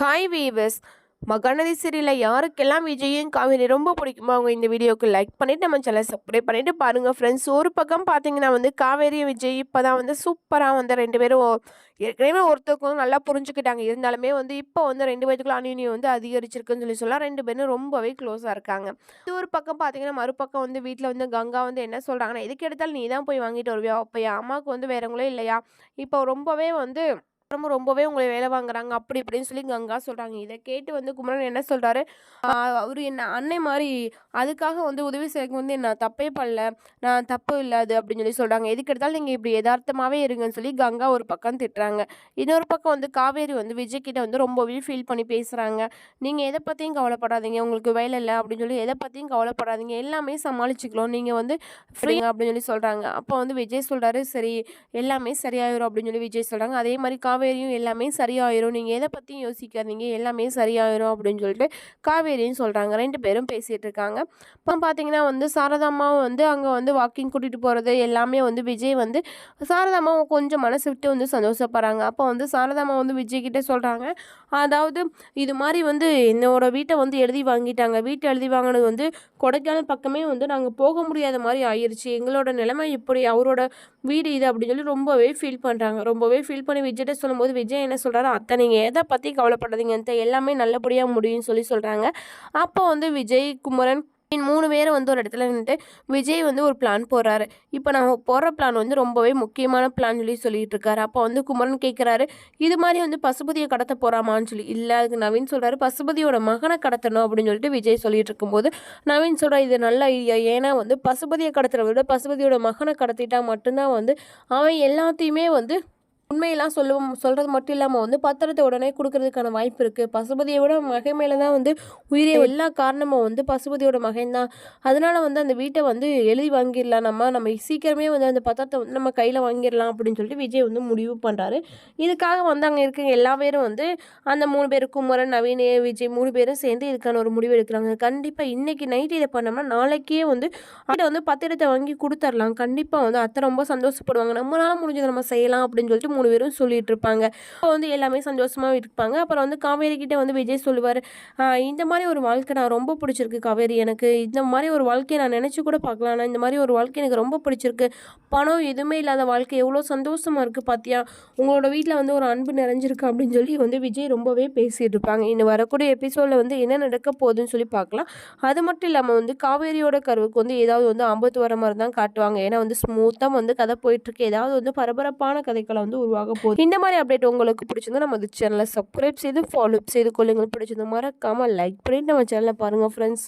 Hi viewers Mahanadi சீரியலில் யாருக்கெல்லாம் விஜயும் காவேரி ரொம்ப பிடிக்குமோ அவங்க இந்த வீடியோக்கு லைக் பண்ணிவிட்டு நம்ம சேனல் சப்ஸ்கிரைப் பண்ணிவிட்டு பாருங்கள் ஃப்ரெண்ட்ஸ் ஒரு பக்கம் பார்த்தீங்கன்னா வந்து காவேரி விஜய் இப்போ தான் வந்து சூப்பராக வந்து ரெண்டு பேரும் ஏற்கனவே ஒருத்தருக்கும் நல்லா புரிஞ்சுக்கிட்டாங்க. இருந்தாலுமே வந்து இப்போ வந்து ரெண்டு பேத்துக்குள்ள அணியூனியம் வந்து அதிகரிச்சிருக்குன்னு சொல்லி சொல்லலாம். ரெண்டு பேரும் ரொம்பவே க்ளோஸாக இருக்காங்க. இது ஒரு பக்கம் பார்த்தீங்கன்னா மறுபக்கம் வந்து வீட்டில் வந்து கங்கா வந்து என்ன சொல்கிறாங்கன்னா எதுக்கு எடுத்தாலும் நீ தான் போய் வாங்கிட்டு வருவியா? அப்போ என் அம்மாவுக்கு வந்து வேறவங்களே இல்லையா? இப்போ ரொம்பவே வந்து ரொம்ப ரொம்பவே உங்களை வேலை வாங்குறாங்க அப்படி இப்படின்னு சொல்லி கங்கா சொல்கிறாங்க இதை கேட்டு வந்து குமரன் என்ன சொல்கிறாரு அவர் என்ன அன்னை மாதிரி அதுக்காக வந்து உதவி செய்ய வந்து நான் தப்பே பண்ணல நான் தப்பு இல்லை அது அப்படின்னு சொல்லி சொல்கிறாங்க எதுக்கு எடுத்தாலும் நீங்கள் இப்படி யதார்த்தமாகவே இருங்கன்னு சொல்லி கங்கா ஒரு பக்கம் திட்டுறாங்க. இன்னொரு பக்கம் வந்து காவேரி வந்து விஜய் கிட்ட வந்து ரொம்பவே ஃபீல் பண்ணி பேசுகிறாங்க நீங்கள் எதை பற்றியும் கவலைப்படாதீங்க உங்களுக்கு வேலை இல்லை அப்படின்னு சொல்லி எதை பற்றியும் கவலைப்படாதீங்க எல்லாமே சமாளிச்சுக்கலாம் நீங்கள் வந்து ஃப்ரீ அப்படின்னு சொல்லி சொல்கிறாங்க அப்போ வந்து விஜய் சொல்கிறாரு சரி எல்லாமே சரியாயிரும் அப்படின்னு சொல்லி விஜய் சொல்கிறாங்க அதே மாதிரி காவேரி காவேரியும் எல்லாமே சரியாயிரும். நீங்கள் எதை பற்றியும் யோசிக்காதீங்க. எல்லாமே சரியாயிரும் அப்படின்னு சொல்லிட்டு காவேரியும் சொல்கிறாங்க ரெண்டு பேரும் பேசிகிட்டு இருக்காங்க. இப்போ பார்த்தீங்கன்னா வந்து சாரதாம்மாவும் வந்து அங்கே வந்து வாக்கிங் கூட்டிகிட்டு போகிறது எல்லாமே வந்து விஜய் வந்து சாரதாம்மாவும் கொஞ்சம் மனசு விட்டு வந்து சந்தோஷப்படுறாங்க. அப்போ வந்து சாரதாம்மா வந்து விஜய் கிட்டே சொல்கிறாங்க அதாவது இது மாதிரி வந்து என்னோட வீட்டை வந்து எழுதி வாங்கிட்டாங்க. வீட்டை எழுதி வாங்கினது வந்து கொடைக்கானல் பக்கமே வந்து நாங்கள் போக முடியாத மாதிரி ஆயிடுச்சு எங்களோட நிலைமை இப்படி அவரோட வீடு இது அப்படின்னு சொல்லி ரொம்பவே ஃபீல் பண்ணுறாங்க ரொம்பவே ஃபீல் பண்ணி விஜய்கிட்ட சொல்ல சொல்லும்போது விஜய் என்ன சொல்கிறாரு அத்தை நீங்கள் எதை பற்றி கவலைப்படாதீங்க அத்தை எல்லாமே நல்லபடியாக முடியும்னு சொல்லி சொல்கிறாங்க அப்போ வந்து விஜய் குமரன் மூணு பேரும் வந்து ஒரு இடத்துல நின்றுட்டு விஜய் வந்து ஒரு பிளான் போடுறாரு. இப்போ நம்ம போடுற பிளான் வந்து ரொம்பவே முக்கியமான பிளான் சொல்லி சொல்லிட்டு இருக்காரு. அப்போ வந்து குமரன் கேட்குறாரு இது மாதிரி வந்து பசுபதியை கடத்த போகிறாமான்னு சொல்லி. இல்லை அதுக்கு நவீன் சொல்கிறாரு பசுபதியோட மகனை கடத்தணும் அப்படின்னு சொல்லிட்டு விஜய் சொல்லிட்டு இருக்கும்போது நவீன் சொல்கிறா இது நல்ல ஐடியா ஏன்னா வந்து பசுபதியை கடத்துறத விட பசுபதியோட மகனை கடத்திட்டா மட்டும்தான் வந்து அவன் எல்லாத்தையுமே வந்து உண்மையெல்லாம் சொல்லுவோம் சொல்கிறது மட்டும் இல்லாமல் வந்து பத்திரத்தை உடனே கொடுக்கறதுக்கான வாய்ப்பு இருக்குது பசுபதியை விட மகன் மேலே தான் வந்து உயிரே எல்லா காரணமும் வந்து பசுபதியோட மகன் தான் அதனால் வந்து அந்த வீட்டை வந்து எழுதி வாங்கிடலாம். நம்ம நம்ம சீக்கிரமே வந்து அந்த பத்திரத்தை வந்து நம்ம கையில் வாங்கிடலாம் அப்படின்னு சொல்லிட்டு விஜய் வந்து முடிவு பண்ணுறாரு இதுக்காக வந்து அங்கே இருக்க எல்லா பேரும் வந்து அந்த மூணு பேர் குமரன் நவீன் விஜய் மூணு பேரும் சேர்ந்து இதுக்கான ஒரு முடிவு எடுக்கிறாங்க. கண்டிப்பாக இன்றைக்கி நைட்டு இதை பண்ணோம்னா நாளைக்கே வந்து அதை வந்து பத்திரத்தை வாங்கி கொடுத்துர்லாம் கண்டிப்பாக வந்து அத்தை ரொம்ப சந்தோஷப்படுவாங்க. நம்மளால முடிஞ்சதை நம்ம செய்யலாம் அப்படின்னு சொல்லிட்டு மூணு பேரும் சொல்லிட்டு இருப்பாங்க அப்போ வந்து எல்லாமே சந்தோஷமாக இருப்பாங்க. அப்புறம் வந்து காவேரி கிட்டே வந்து விஜய் சொல்லுவார் இந்த மாதிரி ஒரு வாழ்க்கை நான் ரொம்ப பிடிச்சிருக்கு காவேரி எனக்கு. இந்த மாதிரி ஒரு வாழ்க்கையை நான் நினச்சி கூட பார்க்கலாம். இந்த மாதிரி ஒரு வாழ்க்கை எனக்கு ரொம்ப பிடிச்சிருக்கு. பணம் எதுவுமே இல்லாத வாழ்க்கை. எவ்வளோ சந்தோஷமாக இருக்குது பார்த்தியா உங்களோட வீட்டில் வந்து ஒரு அன்பு நிறைஞ்சிருக்கு. அப்படின்னு சொல்லி வந்து விஜய் ரொம்பவே பேசிகிட்டு இருப்பாங்க. இன்னும் வரக்கூடிய எபிசோடில் வந்து என்ன நடக்க போகுதுன்னு சொல்லி பார்க்கலாம். அது மட்டும் இல்லாமல் வந்து காவேரியோட கருவுக்கு வந்து ஏதாவது வந்து ஆபத்து வர மாதிரி தான் காட்டுவாங்க. ஏன்னா வந்து ஸ்மூத்தாக வந்து கதை போயிட்டுருக்கு ஏதாவது வந்து பரபரப்பான கதைகளை வந்து உருவாக போகுது இந்த மாதிரி அப்டேட் உங்களுக்கு பிடிச்சிருந்தா நம்ம சேனலை சப்ஸ்கிரைப் செய்து ஃபாலோ செய்து கொள்ளுங்கள். பிடிச்சிருந்தா மறக்காமல் லைக் பண்ணி நம்ம சேனலை பாருங்கள் ஃப்ரெண்ட்ஸ்